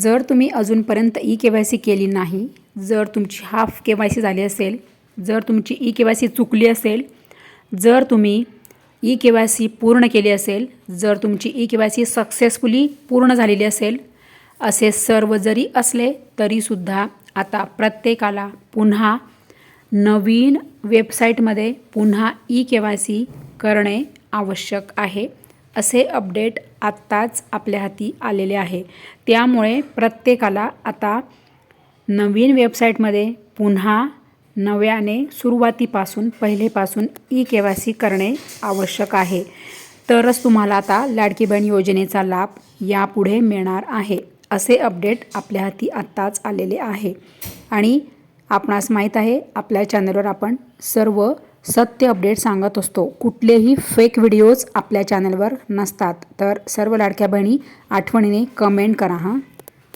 जर तुम्ही अजूनपर्यंत ई के वाय सी केली नाही जर तुमची हाफ के वाय सी झाली असेल जर तुमची ई के वाय सी चुकली असेल जर तुम्ही ई के वाय सी पूर्ण केली असेल जर तुमची E K Y C successfully पूर्ण झालेली असेल असे सर्व जरी असले तरीसुद्धा आता प्रत्येकाला पुन्हा नवीन वेबसाईटमध्ये पुन्हा ई के वाय सी करणे आवश्यक आहे. असे अपडेट आत्ताच आपल्या हाती आलेले आहे. त्यामुळे प्रत्येकाला आता नवीन वेबसाईटमध्ये पुन्हा नव्याने सुरुवातीपासून पहिलेपासून ई के वाय सी करणे आवश्यक आहे. तरच तुम्हाला आता लाडकी बहीण योजनेचा लाभ यापुढे मिळणार आहे असे अपडेट आपल्या हाती आत्ताच आलेले आहे. आणि आपणास माहीत आहे आपल्या चॅनलवर आपण सर्व सत्य अपडेट सांगत असतो. कुठलेही फेक व्हिडिओज आपल्या चॅनलवर नसतात. तर सर्व लाडक्या बहिणी आठवणीने कमेंट करा हां.